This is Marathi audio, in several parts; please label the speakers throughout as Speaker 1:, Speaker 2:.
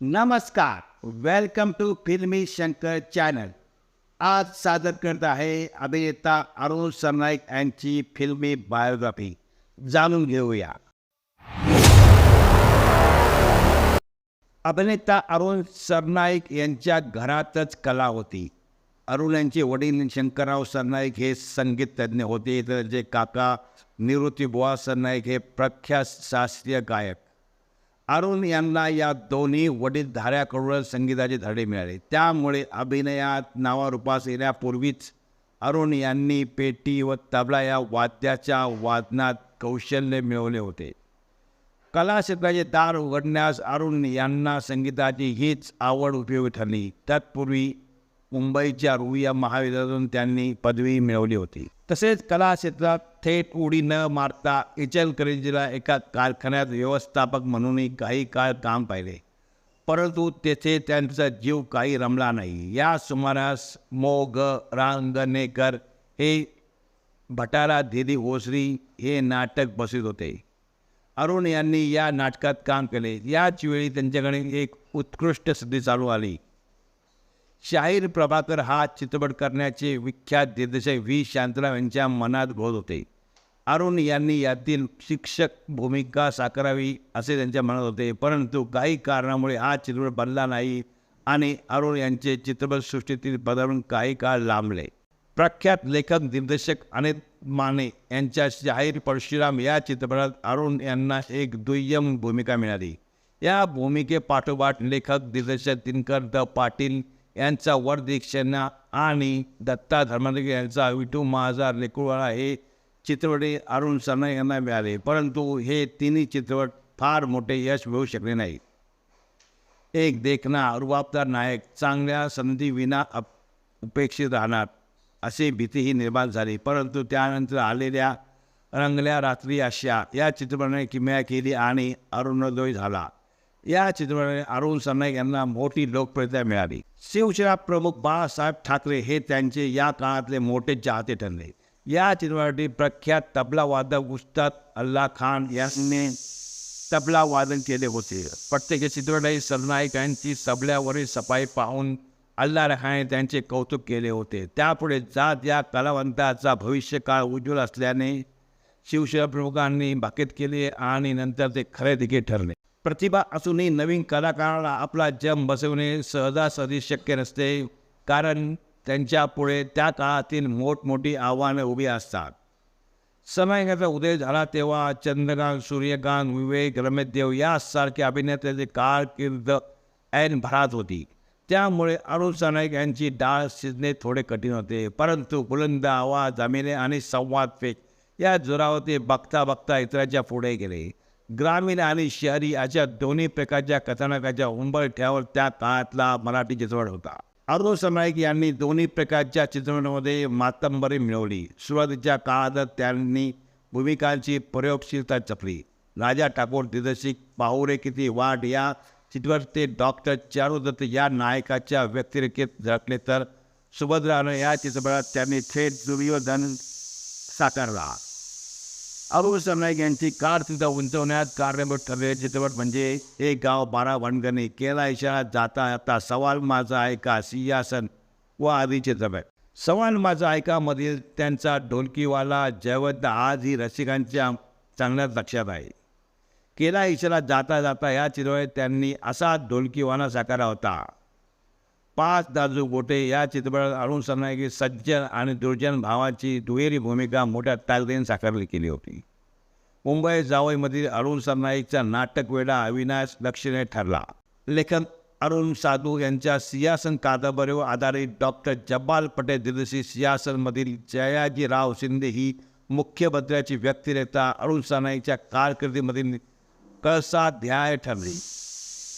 Speaker 1: नमस्कार. वेलकम टू फिल्मी शंकर चॅनल आज सादर करत आहे अभिनेता अरुण सरनाईक यांची फिल्मी बायोग्राफी जाणून घेऊया. अभिनेता अरुण सरनाईक यांच्या घरातच कला होती. अरुण यांचे वडील शंकरराव सरनाईक हे संगीत तज्ज्ञ होते. तर जे काका निवृत्ती बुवा सरनाईक हे प्रख्यात शास्त्रीय गायक. अरुण यांना या दोन्ही वडीलधाऱ्याकडून संगीताचे धडे मिळाले. त्यामुळे अभिनयात नावारूपास येण्यापूर्वीच अरुण यांनी पेटी व तबला या वाद्याच्या वादनात कौशल्य मिळवले होते. कलाक्षेत्राचे दार उघडण्यास अरुण यांना संगीताची हीच आवड उपयोगी ठरली. तत्पूर्वी मुंबईच्या रुईया महाविद्यालयातून त्यांनी पदवी मिळवली होती. तसेच कला क्षेत्रात थेट उडी न मारता इचलकरंजीला एका कारखान्यात व्यवस्थापक म्हणूनही काही काळ काम पाहिले. परंतु तेथे त्यांचा जीव काही रमला नाही. या सुमारास मोग रांगणेकर हे भटारा दिदी ओसरी हे नाटक बसत होते. अरुण यांनी या नाटकात काम केले. याच वेळी त्यांच्याकडे एक उत्कृष्ट सिद्धी चालू आली. शाहीर प्रभाकर हा चित्रपट करण्याचे विख्यात दिग्दर्शक व्ही. शांतराव यांच्या मनात घोत होते. अरुण यांनी यातील शिक्षक भूमिका साकारावी असे त्यांच्या मनात होते. परंतु काही कारणामुळे हा चित्रपट बनला नाही आणि अरुण यांचे चित्रपटसृष्टीतील पदावरून काही काळ लांबले. प्रख्यात लेखक दिग्दर्शक अनित माने यांच्या शाहीर परशुराम या चित्रपटात अरुण यांना एक दुय्यम भूमिका मिळाली. या भूमिकेपाठोपाठ लेखक दिग्दर्शक दिनकर द पाटील यांचा वरदीक्षणा आणि दत्ता धर्माधिकारी यांचा विठू महाजार निकुळवाळा हे चित्रपटे अरुण सरनाईक यांना मिळाले. परंतु हे तिन्ही चित्रपट फार मोठे यश मिळू शकले नाही एक देखना रुबाबदार नायक चांगल्या संधीविना अप उपेक्षित राहणार अशी भीतीही निर्माण झाली. परंतु त्यानंतर आलेल्या रंगल्या रात्री अशा या चित्रपटाने किमया केली आणि अरुणोदय झाला. या चित्रपटाने अरुण सरनाईक यांना मोठी लोकप्रियता मिळाली. शिवसेना प्रमुख बाळासाहेब ठाकरे हे त्यांचे या काळातले मोठे चाहते ठरले. या चित्रपटासाठी प्रख्यात तबला वादक उस्ताद अल्ला खान यांनी तबला वादन केले होते. प्रत्येक चित्रपटाही सरनाईक यांची तबल्यावरील सफाई पाहून अल्ला रखाने त्यांचे कौतुक केले होते. त्यापुढे जात या कलावंताचा भविष्यकाळ उज्ज्वल असल्याने शिवसेना प्रमुखांनी भाकीत केले आणि नंतर ते खरे देखील ठरले. प्रतिभा असूनही नवीन कलाकाराला आपला जम बसवणे सहजासहजी शक्य नसते कारण त्यांच्यापुढे त्या काळातील मोठमोठी आव्हानं उभी असतात. समयगाचा उदय झाला तेव्हा चंद्रकांत सूर्यकांत विवेक रमेशदेव यासारखे अभिनेत्याचे कारकीर्द ऐन भरात होती. त्यामुळे अरुण सनाईक यांची डाळ शिजणे थोडे कठीण होते परंतु बुलंद आवाज जमिने आणि संवाद फेक या जोरावर ते बघता बघता इतरांच्या पुढे गेले. ग्रामीण आणि शहरी अशा दोन्ही प्रकारच्या कथानकाच्या उंबरठ्यावर त्या काळातला मराठी चित्रपट होता. अरुण सरनाईक यांनी दोन्ही प्रकारच्या चित्रपटामध्ये मातंबरी मिळवली. सुरुवातीच्या काळात त्यांनी भूमिकांची प्रयोगशीलता जपली. राजा ठाकूर दिग्दर्शिक पाहुरे किती वाट या चित्रपट ते डॉक्टर चारुदत्त या नायकाच्या व्यक्तिरेखेत झळकले तर सुभद्रानं या चित्रपटात त्यांनी थेट दुर्योधन साकारला. अरुण सरनाईक यांची कारकिर्द उंचवण्यात कारणीभूत ठरलेले चित्रपट म्हणजे एक गाव बारा वणगणी केला इशारा जाता आता सवाल माझा ऐका सिंहासन व आदी चित्रपट सवाल माझा ऐकामधील त्यांचा ढोलकीवाला जयवंत आज ही रसिकांच्या चांगल्याच लक्षात आहे केला इशारा जाता जाता या चित्रपटात त्यांनी असा ढोलकीवाला साकारा होता। पाच दाजू गोटे या चित्रपटात अरुण सरनाईकी सज्जन आणि दुर्जन भावाची दुहेरी भूमिका मोठ्या ताकदीने साकारली केली होती. मुंबई जावईमधील अरुण सरनाईकचा नाटक वेडा अविनाश लक्षणे ठरला. लेखक अरुण साधू यांच्या सियासन कादंबरीवर आधारित डॉक्टर जब्बाल पटेल दिग्दर्शित सियासनमधील जयाजीराव शिंदे ही मुख्यमंत्र्याची व्यक्तिरेखा अरुण सरनाईकच्या कारकिर्दीमधील कळसाध्याय ठरली.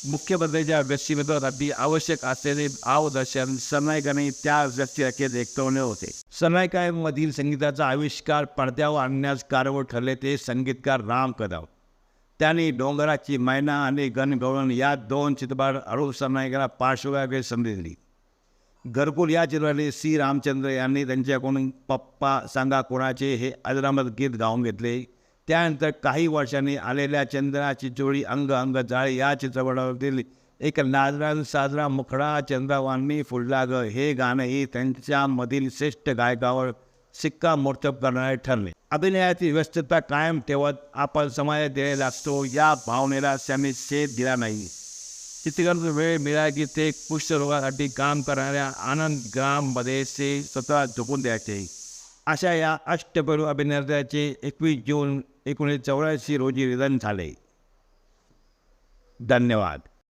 Speaker 1: मुख्य बदलाच्या व्यक्तिमत्वासाठी आवश्यक असलेले आवदर्शन सनायकाने त्या व्यक्तिरेखेत एकटवणे होते सनायकामधील संगीताचा आविष्कार पडद्यावर आणण्यास कारवड ठरले ते संगीतकार राम कदम त्यांनी डोंगराची मैना आणि गणगवळण या दोन चित्रपट अरुण सरनाईकाला पार्श्वगायक संधी दिली घरकुल या चित्रपटाने सी रामचंद्र यांनी त्यांच्याकडून पप्पा सांगा कोणाचे हे अजरामत गीत गाऊन घेतले त्यानंतर काही वर्षांनी आलेल्या चंद्राची जोडी अंग अंग जाळे या चित्रपटावरील एक लाजरा साजरा मुखडा चंद्रावांनी फुलला ग हे गाणंही त्यांच्यामधील श्रेष्ठ गायकावर सिक्का शिक्कामोर्तब करणारे ठरले. अभिनयाची व्यस्तता कायम ठेवत आपण समाजात द्यायला लागतो. या भावनेला त्यांनी छेद दिला नाही. चित्रकरण वेळ मिळाला की ते कुष्ठरोगासाठी काम करणाऱ्या आनंद ग्राममध्ये ते स्वतः झोपून द्यायचे. अशा या अष्टपैलू अभिनेत्याचे एकवीस जून एकोणीसशे चौऱ्याऐंशी रोजी निधन झाले. धन्यवाद.